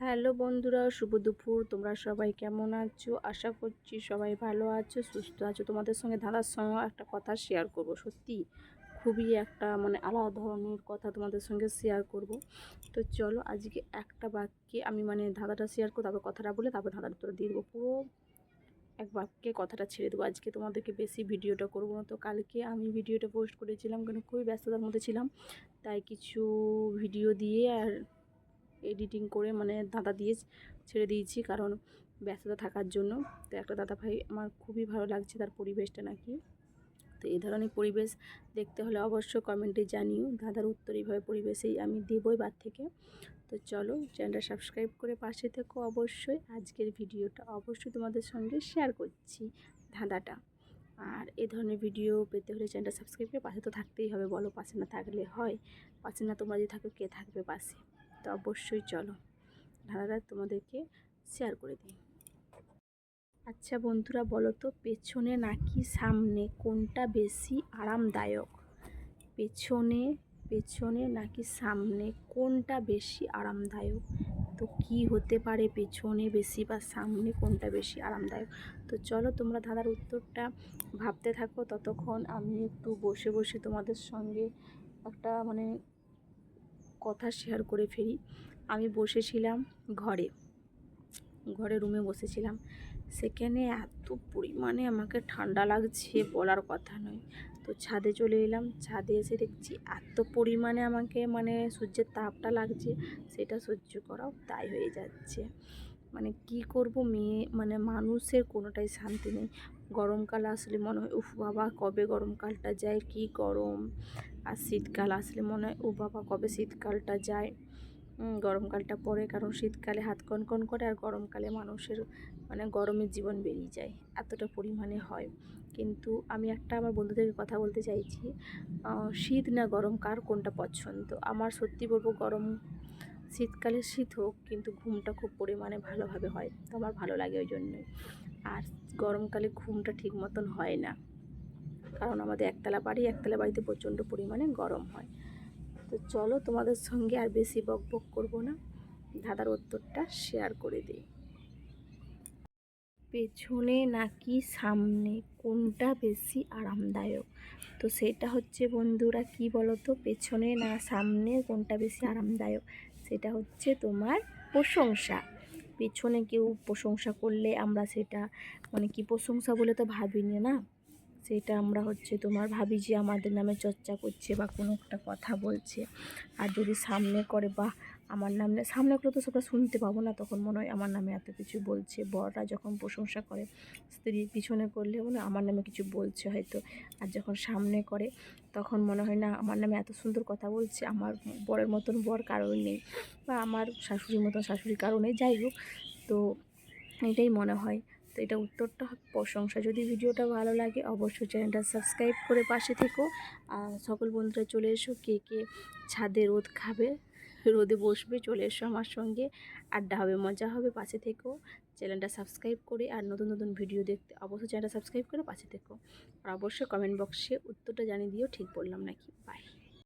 Hello বন্ধুরা, শুভ দুপুর। তোমরা সবাই কেমন আছো? আশা করছি সবাই ভালো আছো, সুস্থ আছো। তোমাদের সঙ্গে দাদার সঙ্গে একটা কথা শেয়ার করব। সত্যি খুবই একটা মানে আলাদা ধরনের কথা তোমাদের সঙ্গে শেয়ার করব। তো চলো আজকে একটা বাক্যে আমি মানে ধাঁধাটা শেয়ার করব, তারপর কথাটা বলে তারপর ধাঁধার উত্তর দিয়ে দেবো। পুরো এক বাক্যে কথাটা ছেড়ে দেবো। আজকে তোমাদেরকে বেশি ভিডিওটা করব না। তো কালকে আমি ভিডিওটা পোস্ট করেছিলাম, কারণ খুবই ব্যস্ততার মধ্যে ছিলাম। তাই কিছু ভিডিও দিয়ে আর এডিটিং করে মানে দাদা দিয়ে ছেড়ে দিয়েছি কারণ ব্যস্ততা থাকার জন্য। তো একটা দাদা ভাই আমার খুবই ভালো লাগছে তার পরিবেশটা নাকি। তো এই ধরনের পরিবেশ দেখতে হলে অবশ্যই কমেন্টে জানিও দাদার উত্তর এইভাবে পরিবেশেই আমি দেবই বার থেকে। তো চলো চ্যানেলটা সাবস্ক্রাইব করে পাশে থেকো অবশ্যই। আজকের ভিডিওটা অবশ্যই তোমাদের সঙ্গে শেয়ার করছি ধাঁধাটা। আর এই ধরনের ভিডিও পেতে হলে চ্যানেলটা সাবস্ক্রাইব করে পাশে তো থাকতেই হবে, বলো পাশে না থাকলে হয়। পাশে না তোমরা যদি থাকো, কে থাকবে পাশে? তো অবশ্যই চলো। ধারাটা তোমাদেরকে শেয়ার করে দিই। আচ্ছা বন্ধুরা, বলো তো, পেছনে নাকি সামনে কোনটা বেশি আরামদায়ক? পেছনে পেছনে নাকি সামনে কোনটা বেশি আরামদায়ক? তো কি হতে পারে পেছনে বেশি বা সামনে কোনটা বেশি আরামদায়ক? তো চলো, তোমরা দাদার উত্তরটা ভাবতে থাকো। ততক্ষণ আমি একটু বসে বসে তোমাদের সঙ্গে একটা মানে কথা শেয়ার করে ফেরি আমি বসেছিলাম ঘরে। ঘরে রুমে বসেছিলাম। সেখানে এত পরিমাণে আমাকে ঠান্ডা লাগছে বলার কথা নয়। তো ছাদে চলে এলাম। ছাদে এসে দেখছি এত পরিমাণে আমাকে মানে সূর্যের তাপটা লাগছে, সেটা সহ্য করাও তাই হয়ে যাচ্ছে। মানে কি করব মেয়ে মানে মানুষের কোনোটাই শান্তি নেই। গরমকাল আসলে মনে হয়, উফ বাবা, কবে গরমকালটা যায়, কি গরম। আর শীতকাল আসলে মনে হয় ও বাবা, কবে শীতকালটা যায়। গরমকালটা পরে কারণ শীতকালে হাত কনকন করে আর গরমকালে মানুষের মানে গরমের জীবন বেরিয়ে যায়, এতটা পরিমাণে হয়। কিন্তু আমি একটা আমার বন্ধুদেরকে কথা বলতে চাইছি শীত না গরম কার কোনটা পছন্দ? আমার সত্যি বলব গরম শীতকালে শীত হোক, কিন্তু ঘুমটা খুব পরিমাণে ভালোভাবে হয়। তো আমার ভালো লাগে ওই জন্যই। আর গরমকালে ঘুমটা ঠিক মতন হয় না। কারণ আমাদের একতলা বাড়ি, একতলা বাড়িতে প্রচণ্ড পরিমাণে গরম হয়। তো চলো তোমাদের সঙ্গে আর বেশি বক বক করব না। দাদার উত্তরটা শেয়ার করে দিই। পেছনে নাকি সামনে কোনটা বেশি আরামদায়ক? তো সেটা হচ্ছে বন্ধুরা, কি বলো তো পেছনে না সামনে কোনটা বেশি আরামদায়ক? সেটা হচ্ছে তোমার প্রশংসা। পেছনে কেউ প্রশংসা করলে আমরা সেটা মানে কি প্রশংসা বলে তো ভাবিনি না? সেটা আমরা হচ্ছে তোমার ভাবি যে আমাদের নামে চর্চা করছে বা কোনো একটা কথা বলছে। আর যদি সামনে করে বা আমার নামে সামনে করে তো সেটা শুনতে পাবো না, তখন মনে হয় আমার নামে এত কিছু বলছে। বররা যখন প্রশংসা করে স্ত্রীর পিছনে করলে মনে আমার নামে কিছু বলছে হয়তো। আর যখন সামনে করে, তখন মনে হয় না আমার নামে এত সুন্দর কথা বলছে, আমার বরের মতন বর কারণ নেই বা আমার শাশুড়ির মতন শাশুড়ির কারণে যাই হোক। তো এটাই মনে হয়। তো এটা উত্তরটা প্রশংসা। যদি ভিডিওটা ভালো লাগে, অবশ্যই চ্যানেলটা সাবস্ক্রাইব করে পাশে থেকো। আর সকল বন্ধুরা চলে এসো, কে কে ছাদে রোদ খাবে রোদে বসবে, চলে এসো আমার সঙ্গে। আড্ডা হবে মজা হবে, পাশে থেকেও চ্যানেলটা সাবস্ক্রাইব করে আর নতুন নতুন ভিডিও দেখতে অবশ্যই চ্যানেলটা সাবস্ক্রাইব করে পাশে থেকো। আর অবশ্যই কমেন্ট বক্সে উত্তরটা জানিয়ে দিও, ঠিক বললাম নাকি? বাই